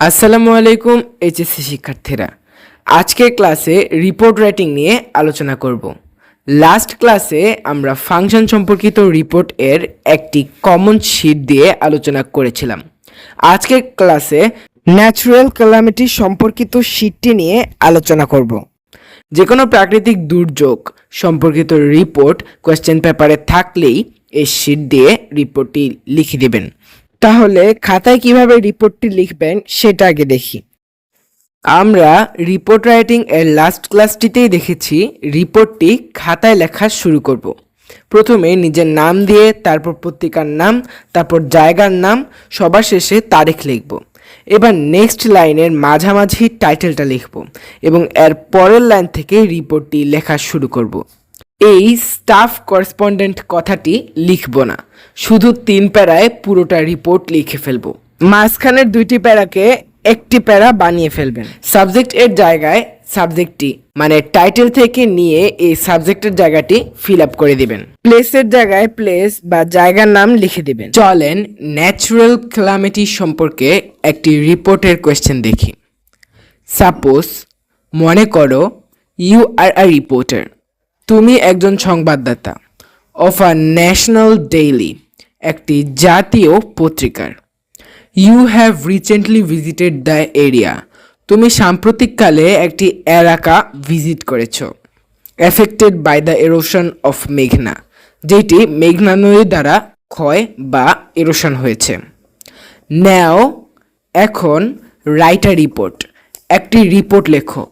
আসসালামু আলাইকুম, এইচএসসি শিক্ষার্থীরা। আজকের ক্লাসে রিপোর্ট রাইটিং নিয়ে আলোচনা করব। লাস্ট ক্লাসে আমরা ফাংশন সম্পর্কিত রিপোর্ট এর একটি কমন শীট দিয়ে আলোচনা করেছিলাম। আজকের ক্লাসে ন্যাচারাল ক্যালামিটি সম্পর্কিত শীটটি নিয়ে আলোচনা করব। যে কোনো প্রাকৃতিক দুর্যোগ সম্পর্কিত রিপোর্ট কোয়েশ্চেন পেপারে থাকলেই এই শীট দিয়ে রিপোর্টটি লিখে দেবেন। তাহলে খাতায় কীভাবে রিপোর্টটি লিখবেন সেটা আগে দেখি। আমরা রিপোর্ট রাইটিং এর লাস্ট ক্লাসটিতেই দেখেছি রিপোর্টটি খাতায় লেখা শুরু করব। প্রথমে নিজের নাম দিয়ে, তারপর পত্রিকার নাম, তারপর জায়গার নাম, সবার শেষে তারিখ লিখব। এবার নেক্সট লাইনের মাঝামাঝি টাইটেলটা লিখব এবং এর পরের লাইন থেকে রিপোর্টটি লেখা শুরু করব। এই স্টাফ করেসপন্ডেন্ট কথাটি লিখব না। শুধু তিন প্যারায় পুরোটা রিপোর্ট লিখে ফেলব। মাঝখানের দুইটি প্যারাকে একটি প্যারা বানিয়ে ফেলবেন। সাবজেক্ট এর জায়গায় সাবজেক্টটি মানে টাইটেল থেকে নিয়ে এই সাবজেক্টের জায়গাটি ফিল আপ করে দিবেন। প্লেসের জায়গায় প্লেস বা জায়গার নাম লিখে দিবেন। চলেন ন্যাচারাল ক্লামিটি সম্পর্কে একটি রিপোর্টের কোয়েশ্চেন দেখি। সাপোজ মনে করো ইউ আর আ রিপোর্টার তুমি একজন সংবাদদাতা অফ আ ন্যাশনাল ডেইলি একটি জাতীয় পত্রিকার। You have recently visited the area তুমি সাম্প্রতিককালে একটি এলাকা ভিজিট করেছ। Affected by the erosion of মেঘনা, যেটি মেঘনা নদী দ্বারা ক্ষয় বা এরোশন হয়েছে। নাও এখন রাইটার রিপোর্ট একটি রিপোর্ট লেখো।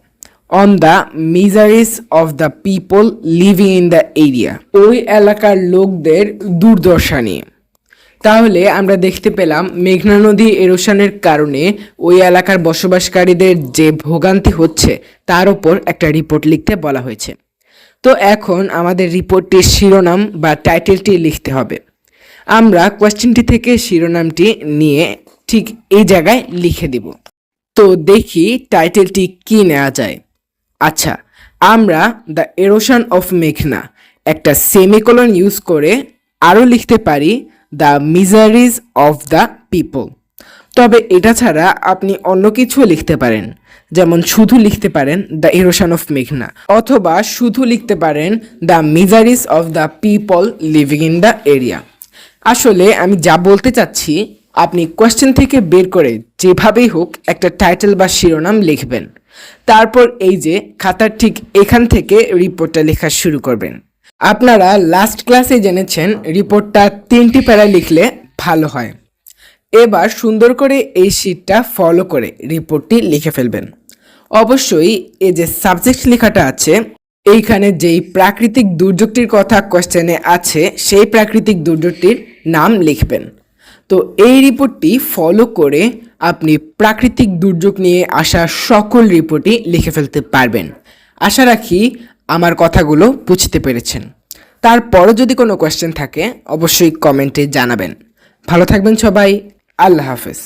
On the miseries of the people living in the area ওই এলাকার লোকদের দুর্দশা নিয়ে। তাহলে আমরা দেখতে পেলাম মেঘনা নদী এরোশনের কারণে ওই এলাকার বসবাসকারীদের যে ভোগান্তি হচ্ছে, তার উপর একটা রিপোর্ট লিখতে বলা হয়েছে। তো এখন আমাদের রিপোর্টটির শিরোনাম বা টাইটেলটি লিখতে হবে। আমরা কোয়েশ্চেনটি থেকে শিরোনামটি নিয়ে ঠিক এই জায়গায় লিখে দিব। তো দেখি টাইটেলটি কী নেওয়া যায়। আচ্ছা আমরা দ্য এরোশন অফ মেঘনা একটা সেমিকোলন ইউজ করে আরও লিখতে পারি the miseries of the people তবে এটা ছাড়া আপনি অন্য কিছু লিখতে পারেন। যেমন শুধু লিখতে পারেন দ্য এরোশন অফ মেঘনা অথবা শুধু লিখতে পারেন the miseries of the people living in the area আসলে আমি যা বলতে চাচ্ছি, আপনি কোয়েশ্চেন থেকে বের করে যেভাবেই হোক একটা টাইটেল বা শিরোনাম লিখবেন। তারপর এই যে খাতার ঠিক এখান থেকে রিপোর্টটা লেখা শুরু করবেন। আপনারা লাস্ট ক্লাসে জেনেছেন রিপোর্টটা তিনটি প্যারা লিখলে ভালো হয়। এবার সুন্দর করে এই শিটটা ফলো করে রিপোর্টটি লিখে ফেলবেন। অবশ্যই এই যে সাবজেক্ট লেখাটা আছে, এইখানে যেই প্রাকৃতিক দুর্যোগটির কথা কোয়েশ্চেনে আছে, সেই প্রাকৃতিক দুর্যোগটির নাম লিখবেন। তো এই রিপোর্টটি ফলো করে আপনি প্রাকৃতিক দুর্যোগ নিয়ে আসা সকল রিপোর্টই লিখে ফেলতে পারবেন। আশা রাখি আমার কথাগুলো বুঝতে পেরেছেন। তারপরও যদি কোনো কোয়েশ্চেন থাকে, অবশ্যই কমেন্টে জানাবেন। ভালো থাকবেন সবাই। আল্লাহ হাফেজ।